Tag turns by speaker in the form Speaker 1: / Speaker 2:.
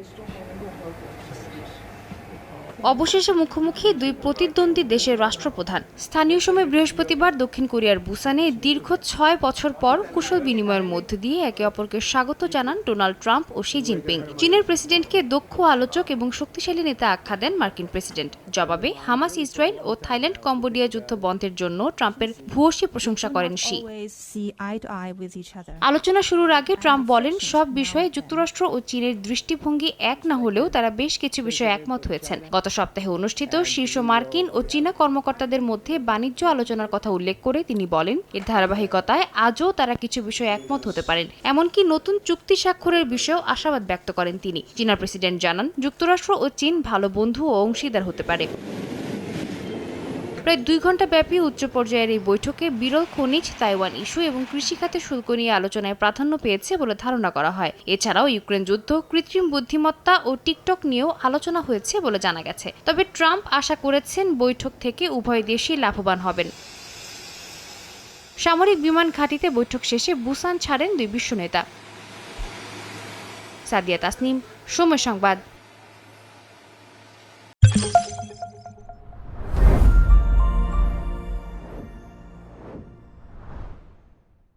Speaker 1: Esto অবশেষে মুখোমুখি দুই প্রতিদ্বন্দ্বী দেশের রাষ্ট্রপ্রধান। স্থানীয় সময় বৃহস্পতিবার দক্ষিণ কোরিয়ার বুসানে দীর্ঘ ছয় বছর পর কুশল বিনিময়ের মধ্য দিয়ে একে অপরকে স্বাগত জানান ডোনাল্ড ট্রাম্প ও শি জিনপিং। চীনের প্রেসিডেন্টকে দক্ষ আলোচক এবং শক্তিশালী নেতা আখ্যা দেন মার্কিন প্রেসিডেন্ট। জবাবে হামাস ইসরায়েল ও থাইল্যান্ড কম্বোডিয়া যুদ্ধ বন্ধের জন্য ট্রাম্পের ভূয়সী প্রশংসা করেন শি. আলোচনা শুরুর আগে ট্রাম্প বলেন সব বিষয়ে যুক্তরাষ্ট্র ও চীনের দৃষ্টিভঙ্গি এক না হলেও তারা বেশ কিছু বিষয়ে একমত হয়েছেন। গত সপ্তাহে অনুষ্ঠিত শীর্ষ মার্কিন ও চীনা কর্মকর্তাদের মধ্যে বাণিজ্য আলোচনার কথা উল্লেখ করে তিনি বলেন, এর ধারাবাহিকতায় আজও তারা কিছু বিষয়ে একমত হতে পারেন। এমনকি নতুন চুক্তি স্বাক্ষরের বিষয়েও আশাবাদ ব্যক্ত করেন তিনি। চীনা প্রেসিডেন্ট জানান, যুক্তরাষ্ট্র ও চীন ভালো বন্ধু ও অংশীদার হতে পারে। প্রায় দুই ঘণ্টা ব্যাপী উচ্চ পর্যায়ের এই বৈঠকে বিরল খনিজ, তাইওয়ান ইস্যু এবং কৃষিখাতে শুল্ক নিয়ে আলোচনায় প্রাধান্য পেয়েছে বলে ধারণা করা হয়। এছাড়াও ইউক্রেন যুদ্ধ, কৃত্রিম বুদ্ধিমত্তা ও টিকটক নিয়েও আলোচনা হয়েছে বলে জানা গেছে। তবে ট্রাম্প আশা করেছেন বৈঠক থেকে উভয় দেশই লাভবান হবেন। সামরিক বিমান ঘাঁটিতে বৈঠক শেষে বুসান ছাড়েন দুই বিশ্ব নেতা সাদিয়া তাসনিম, সময় সংবাদ।